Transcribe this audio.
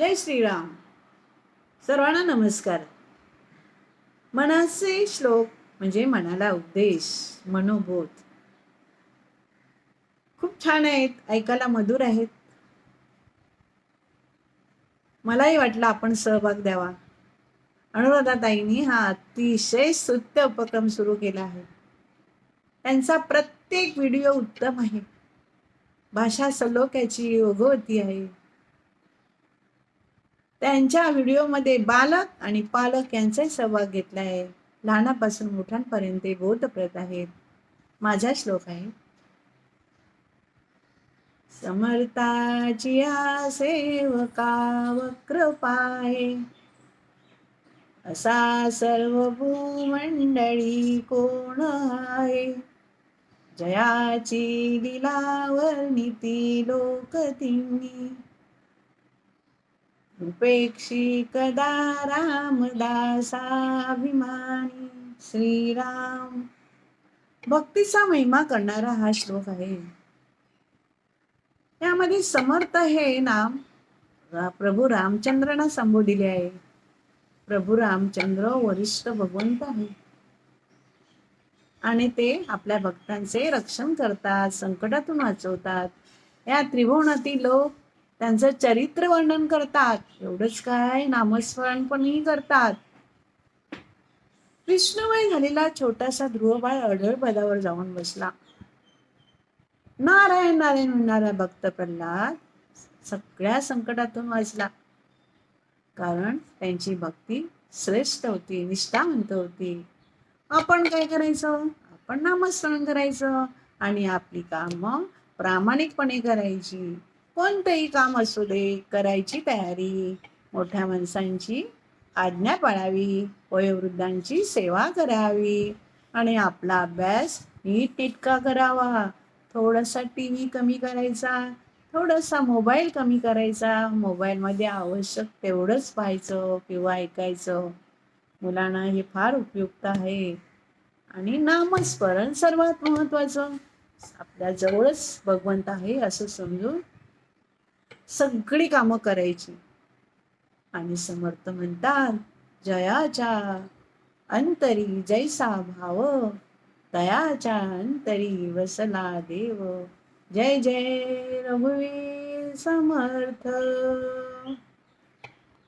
जय श्रीराम. सर्वांना नमस्कार. मनाचे श्लोक म्हणजे मनाला उपदेश मनोबोध. खूप छान आहेत ऐकायला मधुर आहेत. मलाही वाटलं आपण सहभाग द्यावा. अनुराधाताईंनी हा अतिशय सुत्य उपक्रम सुरू केला आहे. त्यांचा प्रत्येक व्हिडिओ उत्तम आहे. भाषा सलोख्याची ओघवती आहे. त्यांच्या व्हिडिओमध्ये बालक आणि पालक यांचाही सहभाग घेतला आहे. लहानापासून मोठ्यांपर्यंत ते बोधप्रद आहेत. माझा श्लोक आहे. समर्थाची सेवका वक्र पाहे असा सर्व भूमंडळी कोण आहे? जयाची लीलावर्णिती लोक तिन्ही. उपेक्षी कदा रामदासाभिमानी श्रीराम. भक्तीचा महिमा करणारा हा श्लोक आहे. यामध्ये समर्थ हे नाम प्रभू रामचंद्रांना संबोधिले आहे. प्रभू रामचंद्र वरिष्ठ भगवंत आहे. आणि ते आपल्या भक्तांचे रक्षण करतात संकटातून वाचवतात. या त्रिभुवनातील लोक त्यांचं चरित्र वर्णन करतात. एवढंच काय? नामस्मरण पणही करतात. कृष्णमय झालेला छोटासा ध्रुवबाळ अढळ पदावर जाऊन बसला. नारायण नारायण म्हणणारा भक्त प्रल्हाद सगळ्या संकटातून वाचला. कारण त्यांची भक्ती श्रेष्ठ होती निष्ठावंत होती. आपण काय करायचं? आपण नामस्मरण करायचं आणि आपली कामं प्रामाणिकपणे करायची. कोणतंही काम असू दे करायची तयारी मोठ्या माणसांची आज्ञा पाळावी वयोवृद्धांची सेवा करावी आणि आपला अभ्यास नीट टिटका करावा. थोडासा टी व्ही कमी करायचा थोडासा मोबाईल कमी करायचा मोबाईलमध्ये आवश्यक तेवढंच पाहायचं किंवा ऐकायचं. मुलांना हे फार उपयुक्त आहे. आणि नामस्मरण सर्वात महत्वाचं आपल्या जवळच भगवंत आहे असं समजून सगळी कामं करायची. आणि समर्थ म्हणतात जयाच्या अंतरी जैसा भाव दयाच्या अंतरी वसला देव. जय जय रघुवीर समर्थ.